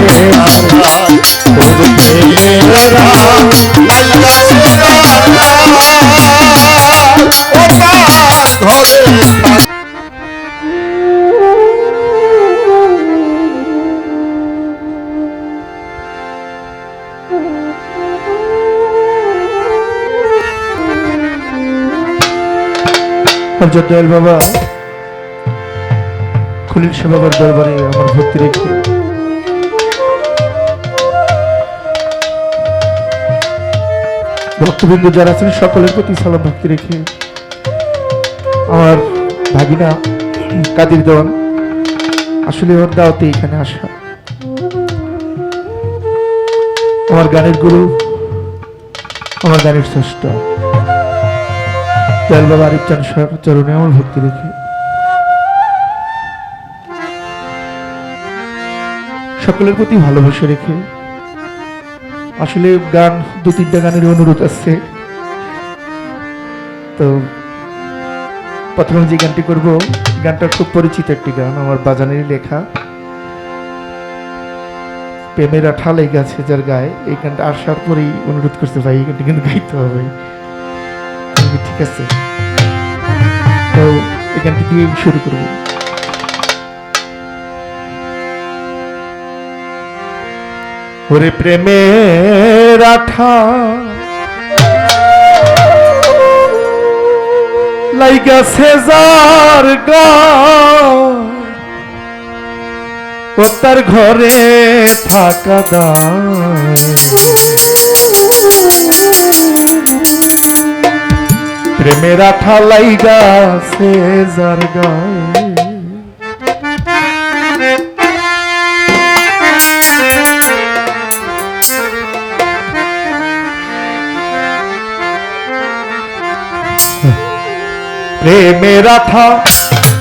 লাইগাছে তোর প্রেমের রাত লাইগাছে ও তার ঘরে থাক দয়াল বাবা খলিল সে বাবার দরবারে আমার ভক্তি রেখে ভক্তবৃন্দ যারা আছেন, সকলের প্রতি সালাম ভক্তি রেখে আমার ভাগিনা কাদির দেওয়ান আসলে ওর দাওয়াতে এখানে আসা। আমার গানের গুরু, আমার গানের শ্রেষ্ঠ দয়াল বাবা আরিফ চান চরণে আমার ভক্তি রেখে। সকলের প্রতি ভালোবাসা রেখে আসলে গান, দু তিনটা গানের অনুরোধ আছে। তো প্রথমে যে গানটি করব গানটা খুব পরিচিত একটি গান, আমার বাজানের লেখা। প্রেমের আঠা লেগে আছে যার গায়ে, এই গানটা আসার পরেই অনুরোধ করছে, ভাই, এই গানটি কিন্তু গাইতে হবে। ঠিক আছে। তো এই গানটি দিয়ে শুরু করব। ওরে প্রেমের আঠা লাইগা সেজার ও তার ঘরে থাকা দায় প্রেমের আঠা লাইগা সেজার গায়ে প্রেমের আঠা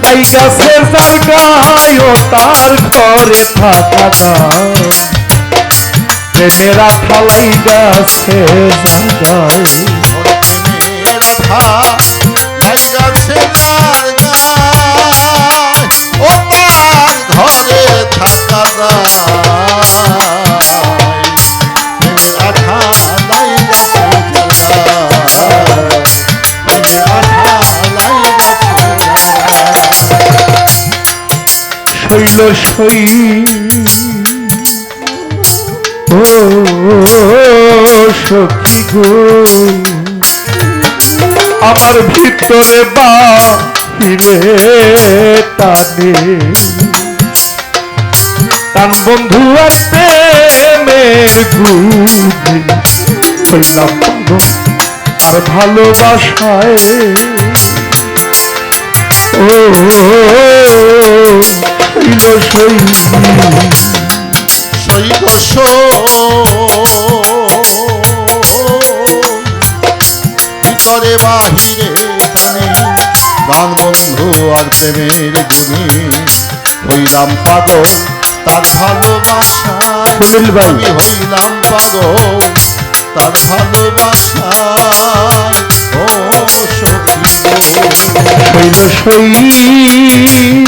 তাই গাছে যার গায় তার ঘরে থাকা প্রেমের আঠা লাই গাছে যার প্রেমের আঠা লাইগাছে যার গায় ও তার ঘরে থাকা সই। ও, সখী গো। আমার ভিতরে বাহিরে টানে। টান বন্ধু আর প্রেমের গুণে হইলাম পাগল আর ভালোবাসায় ও শৈল সই সৈকস ভিতরে বাহিরে টানে? প্রাণ বন্ধু আর প্রেমের গুণে হইলাম পাগল তার ভালোবাসা। সুনীল ভাই। হইলাম পাগল তার ভালোবাসা ও সখী। শৈল সই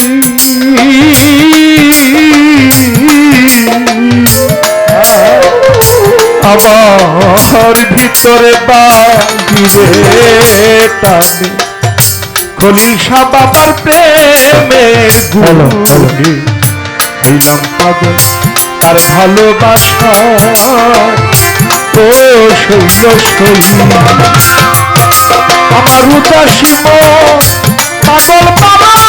আমার ভিতরে বাহিরে টানে। খলিল শাহ বাবার প্রেমের গুণে হইলাম পাগল আর ভালোবাসা। ও শৈল সই আমার উদাসী মন পাগল বাবা।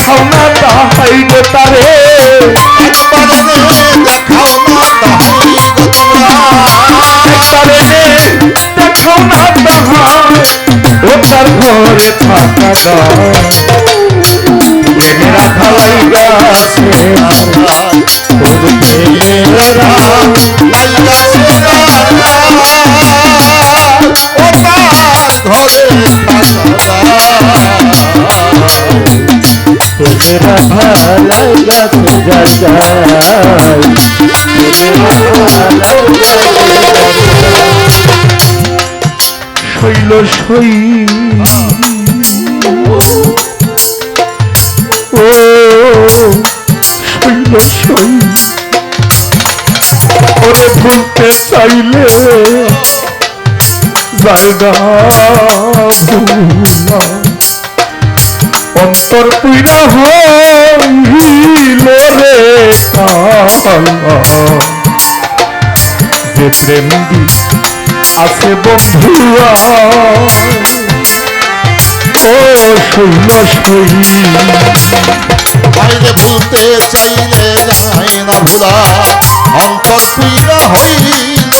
দেখাও না তাহাই গো তোমরা একবারে দেখো না তাহার ও তার ঘরে থাকা নয় প্রেমের আখালাই গাছে সই ও শৈল সই ওরে ভুলতে চাইলে অন্তর পুইরা হইল রে যে প্রেম আছে বন্ধুয়া ও শৈল সই বাইরে ভুলতে চাইলে যায় না ভুলা অন্তর পীড়া হইল।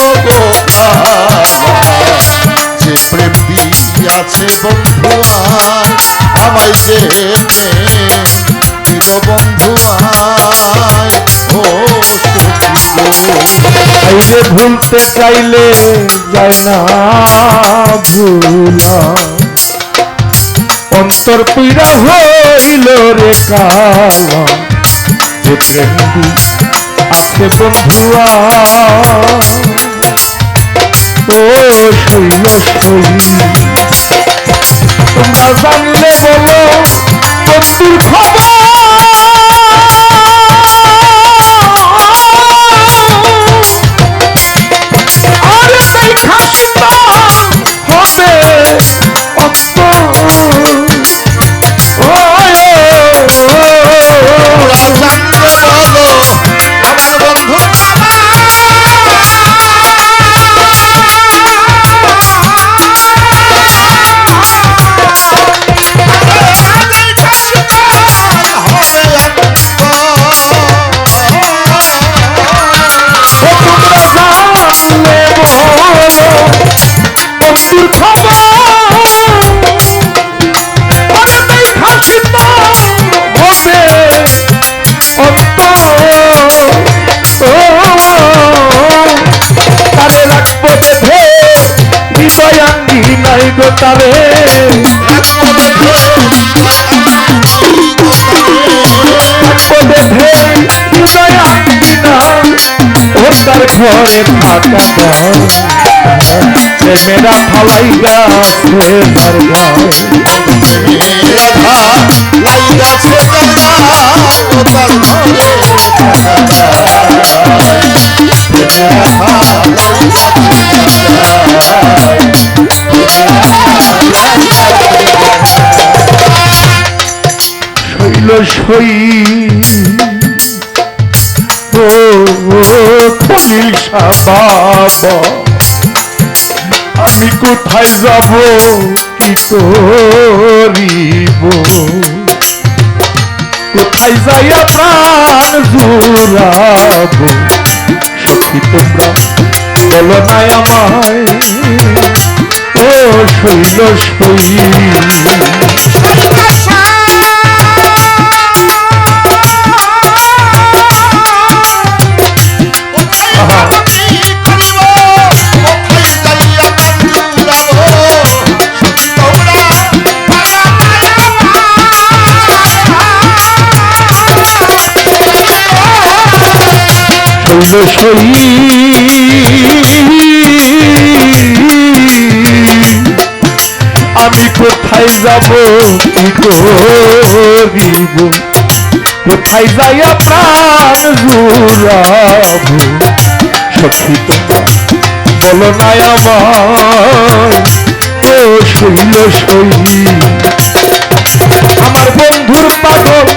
যে প্রেম দিয়াছে বন্ধু আমায় যে প্রেম দিল বন্ধু ও। আইরে ভুলতে চাইলে যায় না ভুলা। অন্তর পুইরা হইল রে কালা। যে প্রেম আছে বন্ধুয়া ও শৈল সই তোমরা জানলে বলো বন্ধুর খবর। নাই গো তারে তার ঘরে থাকা প্রেমেরা ফালাই গাছে তার গায়ে সই ও খলিল বাবা আমি কোথায় যাব, কি করিব? কোথায় যাইয়া প্রাণ জুড়াব? সখী তোমরা বলো নাই আমায়। ও শৈল শৈল আমি কোথায় যাব, কি করিব? কোথায় যাইয়া প্রাণ জুড়াব? বলো নাই আমার ও শৈল সই। আমার বন্ধুর পাগল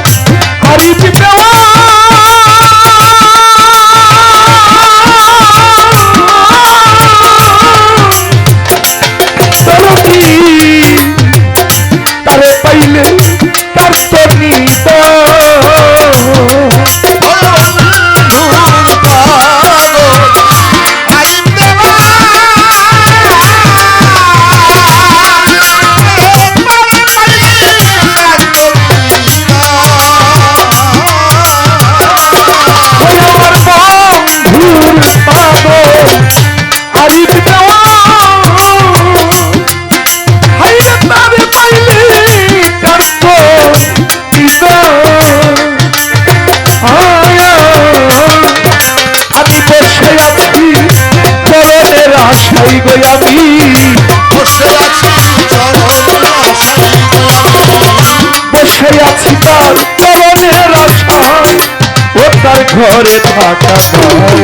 ঘরে থাকা যায়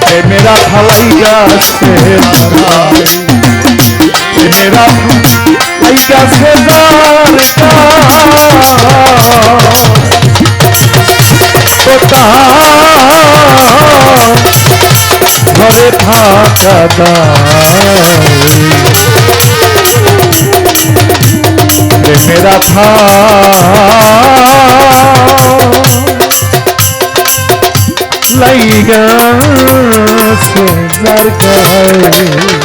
প্রেমেরা থালাই গাছে প্রেমেরা থালাই গাছে ঘরে থাকা যায়। প্রেমেরা থা লাইগা সে যার গায়ে